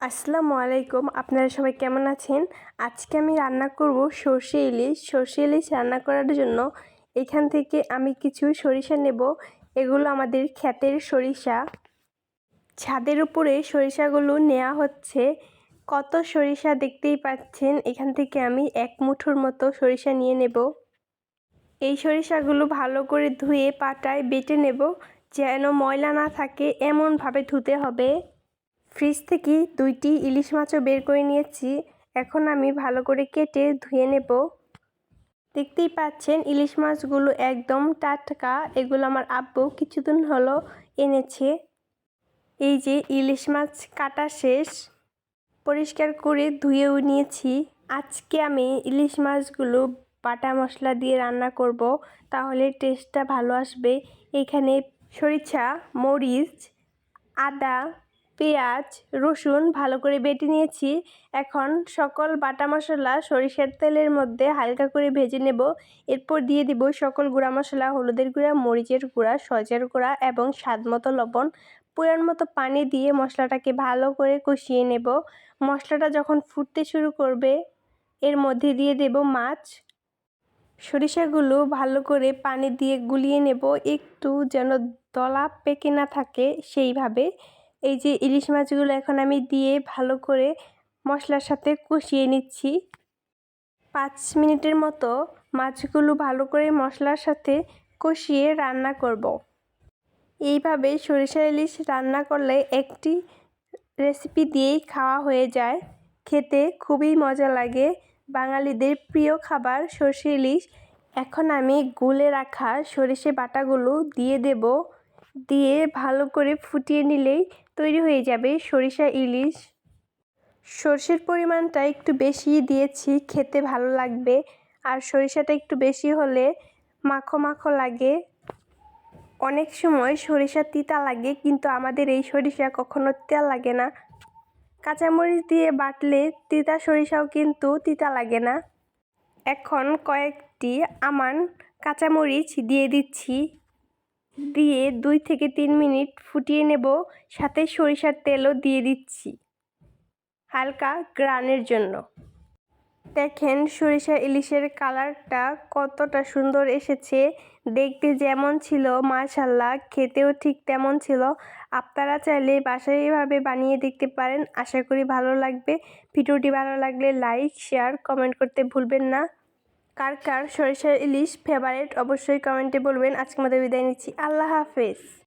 আসসালামু আলাইকুম, আপনারা সবাই কেমন আছেন? আজকে আমি রান্না করব সর্ষে ইলিশ। সর্ষে ইলিশ রান্না করার জন্য এখান থেকে আমি কিছু সরিষা নেব। এগুলো আমাদের ক্ষেতের সরিষা। ছাদের উপরে সরিষাগুলো নেওয়া হচ্ছে। কত সরিষা দেখতেই পাচ্ছেন? এখান থেকে আমি এক মুঠোর মতো সরিষা নিয়ে নেব। এই সরিষাগুলো ভালো করে ধুয়ে পাটায় বেটে নেব। যেন ময়লা না থাকে, এমনভাবে ধুতে হবে। ফ্রিজ থেকে দুইটি ইলিশ মাছও বের করে নিয়েছি। এখন আমি ভালো করে কেটে ধুয়ে নেব। দেখতেই পাচ্ছেন, ইলিশ মাছগুলো একদম টাটকা। এগুলো আমার আব্বু কিছুদিন হলো এনেছে। এই যে ইলিশ মাছ কাটা শেষ, পরিষ্কার করে ধুয়েও নিয়েছি। আজকে আমি ইলিশ মাছগুলো বাটা মশলা দিয়ে রান্না করব, তাহলে টেস্টটা ভালো আসবে। এখানে সরিষা, মরিচ, আদা পেঁয়াজ, রসুন ভালো করে বেটে নিয়েছি। এখন সকল বাটা মশলা সরিষার তেলের মধ্যে হালকা করে ভেজে নেব। এরপর দিয়ে দিব সকল গুঁড়া মশলা, হলুদের গুঁড়া, মরিচের গুঁড়া, সজের গুঁড়া এবং স্বাদ মতো লবণ। পুরান মতো পানি দিয়ে মশলাটাকে ভালো করে কষিয়ে নেব। মশলাটা যখন ফুটতে শুরু করবে, এর মধ্যে দিয়ে দেব মাছ। সরিষাগুলো ভালো করে পানি দিয়ে গুলিয়ে নেব। একটু যেন দলা পেকে না থাকে সেইভাবে। এই যে ইলিশ মাছগুলো এখন আমি দিয়ে ভালো করে মশলার সাথে কষিয়ে নিচ্ছি। পাঁচ মিনিটের মতো মাছগুলো ভালো করে মশলার সাথে কষিয়ে রান্না করব। এইভাবে সরিষা ইলিশ রান্না করলে একটি রেসিপি দিয়েই খাওয়া হয়ে যায়। খেতে খুবই মজা লাগে। বাঙালিদের প্রিয় খাবার সর্ষে ইলিশ। এখন আমি গুলে রাখা সরিষে বাটাগুলো দিয়ে দেব। দিয়ে ভালো করে ফুটিয়ে নিলেই তৈরি হয়ে যাবে সরিষা, ইলিশ। সর্ষের পরিমাণটা একটু বেশি দিয়েছি, খেতে ভালো লাগবে। আর সরিষাটা একটু বেশি হলে মাখো মাখো লাগে। অনেক সময় সরিষা তিতা লাগে, কিন্তু আমাদের এই সরিষা কখনো তিতা লাগে না। কাঁচামরিচ দিয়ে বাটলে তিতা সরিষাও কিন্তু তিতা লাগে না। এখন কয়েকটি আমান কাঁচামরিচ দিয়ে দিচ্ছি। দিয়ে দুই থেকে তিন মিনিট ফুটিয়ে নেব। সাথে সরিষার তেলও দিয়ে দিচ্ছি। হালকা গ্রানের জন্য। দেখেন সরিষা ইলিশের কালারটা কতটা সুন্দর এসেছে। দেখতে যেমন ছিল মাশাল্লাহ খেতেও ঠিক তেমন ছিল। আপনারা চাইলে বাসায় এভাবে বানিয়ে দেখতে পারেন। আশা করি ভালো লাগবে। ভিডিওটি ভালো লাগলে লাইক, শেয়ার, কমেন্ট করতে ভুলবেন না। কার কার সরিষার ইলিশ ফেভারেট অবশ্যই কমেন্টে বলবেন। আজকে আমাদের বিদায় নিচ্ছি। আল্লাহ হাফেজ।